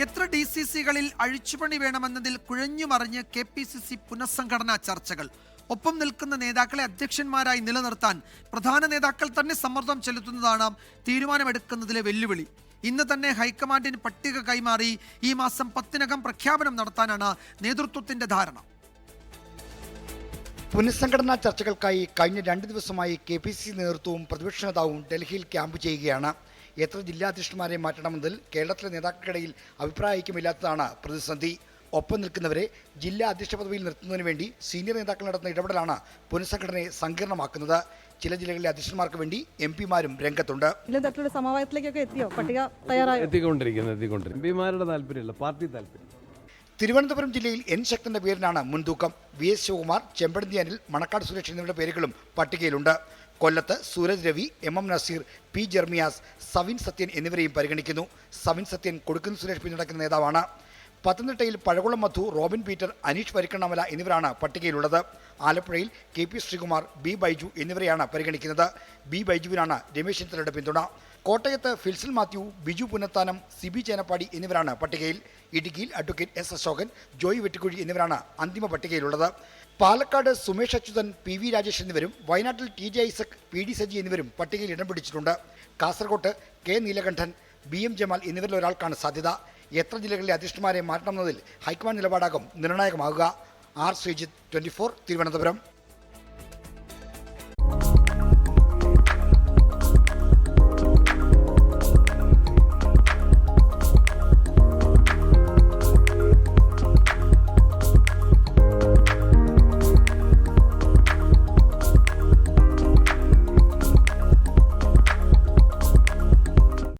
എത്ര D C സികളിൽ അഴിച്ചുപണി വേണമെന്നതിൽ കുഴഞ്ഞുമറിഞ്ഞ് കെ പി സി സി പുനഃസംഘടനാ ചർച്ചകൾ. ഒപ്പം നിൽക്കുന്ന നേതാക്കളെ അധ്യക്ഷന്മാരായി നിലനിർത്താൻ പ്രധാന നേതാക്കൾ തന്നെ സമ്മർദ്ദം ചെലുത്തുന്നതാണ് തീരുമാനമെടുക്കുന്നതിലെ വെല്ലുവിളി. ഇന്ന് തന്നെ ഹൈക്കമാൻഡിന് പട്ടിക കൈമാറി ഈ മാസം പത്തിനകം പ്രഖ്യാപനം നടത്താനാണ് നേതൃത്വത്തിന്റെ ധാരണ. പുനഃസംഘടനാ ചർച്ചകൾക്കായി കഴിഞ്ഞ രണ്ട് ദിവസമായി കെ പി സി നേതൃത്വവും പ്രതിപക്ഷ നേതാവും ഡൽഹിയിൽ ക്യാമ്പ് ചെയ്യുകയാണ്. എത്ര ജില്ലാധ്യക്ഷന്മാരെ മാറ്റണമെന്നതിൽ കേരളത്തിലെ നേതാക്കൾക്കിടയിൽ അഭിപ്രായ ഐക്യമില്ലാത്തതാണ് പ്രതിസന്ധി. ഒപ്പം നിൽക്കുന്നവരെ ജില്ലാ അധ്യക്ഷ പദവിയിൽ നിർത്തുന്നതിന് വേണ്ടി സീനിയർ നേതാക്കൾ നടത്തുന്ന ഇടപെടലാണ് പുനഃസംഘടനയെ സങ്കീർണമാക്കുന്നത്. ചില ജില്ലകളിലെ അധ്യക്ഷന്മാർക്ക് വേണ്ടി എം പിമാരും രംഗത്തുണ്ട്. സമവായത്തിലേക്കൊക്കെ എത്തിയോ? പട്ടിക തയ്യാറായി? എത്തിക്കൊണ്ടിരിക്കുന്നു എത്തിക്കൊണ്ടിരിക്കുന്നു. എംപിമാരുടെ താല്പര്യമില്ല പാർട്ടി താല്പര്യം തിരുവനന്തപുരം ജില്ലയിൽ എൻ ശക്തന്റെ പേരിനാണ് മുൻതൂക്കം. വി എസ് ശിവകുമാർ ചെമ്പടന്തി അനിൽ മണക്കാട് സുരേഷ് എന്നിവരുടെ പേരുകളും പട്ടികയിലുണ്ട്. കൊല്ലത്ത് Sooraj Ravi M M Naseer P Jermias Savin Sathyan എന്നിവരെയും പരിഗണിക്കുന്നു. സവിൻ സത്യൻ കൊടുക്കുന്ന സുരേഷ് പിന്തുണയ്ക്കുന്ന നേതാവാണ്. പത്തനംതിട്ടയിൽ പഴകുളം മധു റോബിൻ പീറ്റർ അനീഷ് പരിക്കണ്ണമല എന്നിവരാണ് പട്ടികയിലുള്ളത്. ആലപ്പുഴയിൽ K P Sreekumar B Baiju എന്നിവരെയാണ് പരിഗണിക്കുന്നത്. ബി ബൈജുവിനാണ് രമേശ് ചെന്നിത്തലയുടെ പിന്തുണ. കോട്ടയത്ത് ഫിൽസിൽ മാത്യു ബിജു പുനത്താനം സിബി ചേനപ്പാടി എന്നിവരാണ് പട്ടികയിൽ. ഇടുക്കിയിൽ advocate S Asokan Joy Vettikuzhy എന്നിവരാണ് അന്തിമ പട്ടികയിലുള്ളത്. പാലക്കാട് സുമേഷ് അച്യുതൻ പി വി രാജേഷ് എന്നിവരും വയനാട്ടിൽ T J Isaac P D Saji എന്നിവരും പട്ടികയിൽ ഇടം പിടിച്ചിട്ടുണ്ട്. കാസർകോട്ട് K Neelakandan B M Jamal എന്നിവരിൽ ഒരാൾക്കാണ് സാധ്യത. എത്ര ജില്ലകളിലെ അധ്യക്ഷന്മാരെ മാറ്റണമെന്നതിൽ ഹൈക്കമാൻഡ് നിലപാടാകും നിർണായകമാകുക. R Sreejith twenty Thiruvananthapuram.